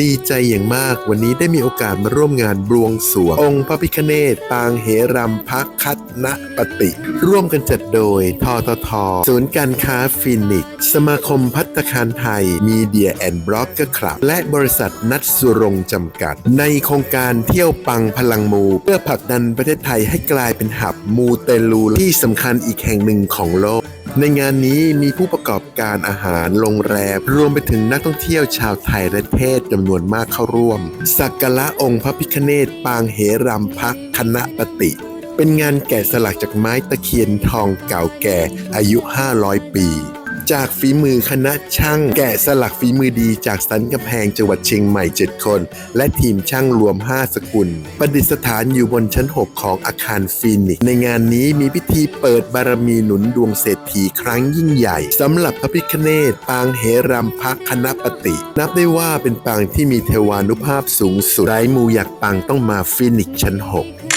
ดีใจอย่างมากวันนี้ได้มีโอกาสมาร่วมงานบวงสรวง องค์พระพิฆเนศปางเหรัมพักคัตณปฏิร่วมกันจัดโดยทททศูนย์การค้าฟินิกสมาคมพัตตาคารไทยมีเดียแอนด์บล็อกเกอร์คลับ และบริษัทนัทสุรงจำกัด ในโครงการเที่ยวปังพลังมู เพื่อผลักดันประเทศไทยให้กลายเป็นหับมูเตลูที่สำคัญอีกแห่งหนึ่งของโลก ในงานนี้มีผู้ประกอบการอาหารโรงแรม รวมไปถึงนักท่องเที่ยวชาวไทยและเทศจำนวนมากเข้าร่วม สักการะองค์พระพิฆเนศปางเหรัมพักคณะปฏิ เป็นงานแกะสลักจากไม้ตะเคียนทองเก่าแก่อายุ 500 ปี จากฝีมือคณะช่างแกะสลักฝีมือดีจากสันกำแพงจังหวัดเชียงใหม่ 7 คน และทีมช่างรวม 5 สกุล ประดิษฐานอยู่บนชั้น 6 ของอาคารฟีนิกในงานนี้มีพิธีเปิดบารมีหนุนดวงเศรษฐีครั้งยิ่งใหญ่สำหรับพระพิฆเนศปางเหรัมพักคณะปฏิ นับได้ว่าเป็นปางที่มีเทวานุภาพสูงสุดไร้มูอยากปังต้องมาฟีนิกชั้น 6